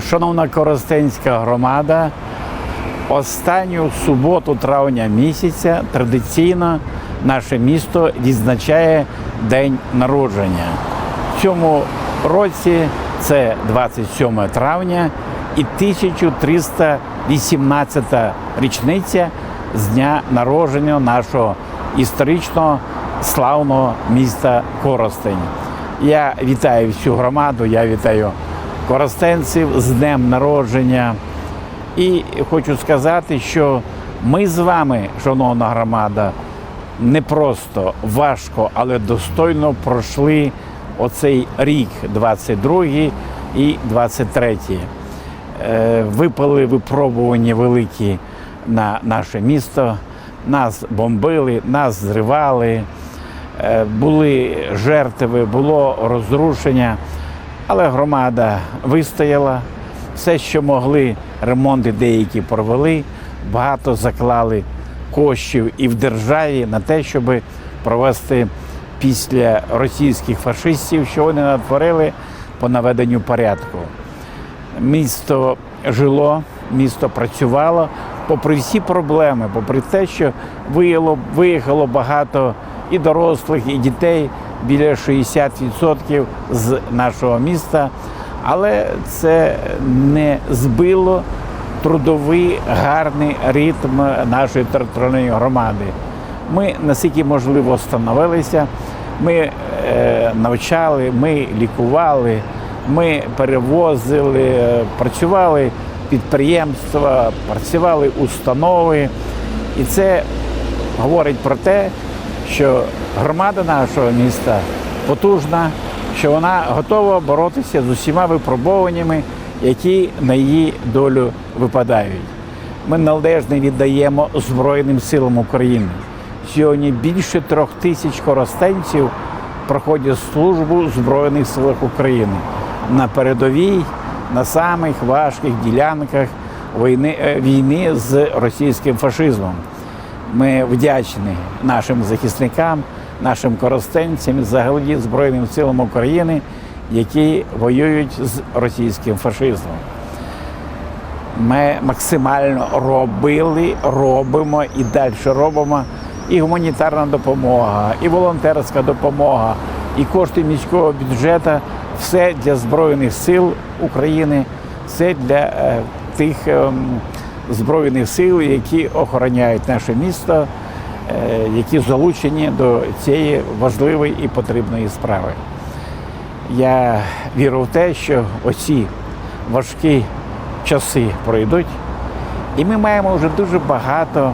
Шановна Коростенська громада, останню суботу травня місяця традиційно наше місто відзначає День народження. В цьому році це 27 травня і 1318 річниця з дня народження нашого історичного славного міста Коростень. Я вітаю всю громаду, я вітаю коростенців з днем народження. І хочу сказати, що ми з вами, шановна громада, не просто важко, але достойно пройшли оцей рік, 22 і 23. Е, Випали випробування великі на наше місто. Нас бомбили, нас зривали, е, були жертви, було розрушення. Але громада вистояла. Все, що могли, ремонти деякі провели, багато заклали коштів і в державі на те, щоб провести після російських фашистів, що вони натворили по наведенню порядку. Місто жило, місто працювало, попри всі проблеми, попри те, що виїхало, багато і дорослих, і дітей, біля 60% з нашого міста. Але це не збило трудовий гарний ритм нашої територіальної громади. Ми наскільки можливо становилися, ми е, навчали, ми лікували, ми перевозили, е, працювали підприємства, працювали установи. І це говорить про те, що громада нашого міста потужна, що вона готова боротися з усіма випробуваннями, які на її долю випадають. Ми належно віддаємо Збройним силам України. Сьогодні більше трьох тисяч коростенців проходять службу в Збройних силах України на передовій, на самих важких ділянках війни, е, війни з російським фашизмом. Ми вдячні нашим захисникам, нашим коростенцям, і взагалі Збройним силам України, які воюють з російським фашизмом. Ми максимально робили, робимо і далі робимо. І гуманітарна допомога, і волонтерська допомога, і кошти міського бюджету все для Збройних сил України, все для е, тих ем, збройних сил, які охороняють наше місто, е, які залучені до цієї важливої і потрібної справи. Я вірю в те, що оці важкі часи пройдуть, і ми маємо вже дуже багато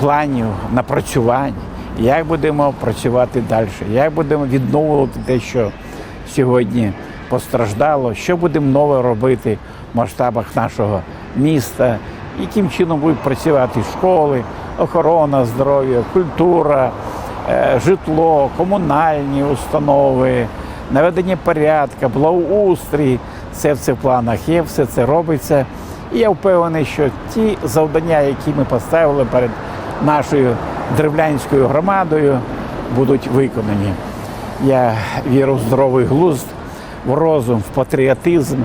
планів напрацювань, як будемо працювати далі, як будемо відновлювати те, що сьогодні постраждало, що будемо нове робити в масштабах нашого міста, яким чином будуть працювати школи, охорона здоров'я, культура, е, житло, комунальні установи, наведення порядку, благоустрій. Це все в планах є, все це робиться. І я впевнений, що ті завдання, які ми поставили перед нашою древлянською громадою, будуть виконані. Я вірю в здоровий глузд, в розум, в патріотизм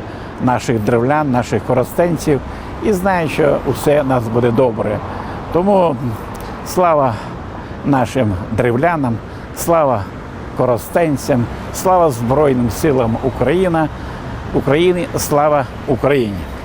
наших древлян, наших коростенців і знає, що усе у нас буде добре. Тому слава нашим древлянам, слава коростенцям, слава Збройним силам України, України, слава Україні!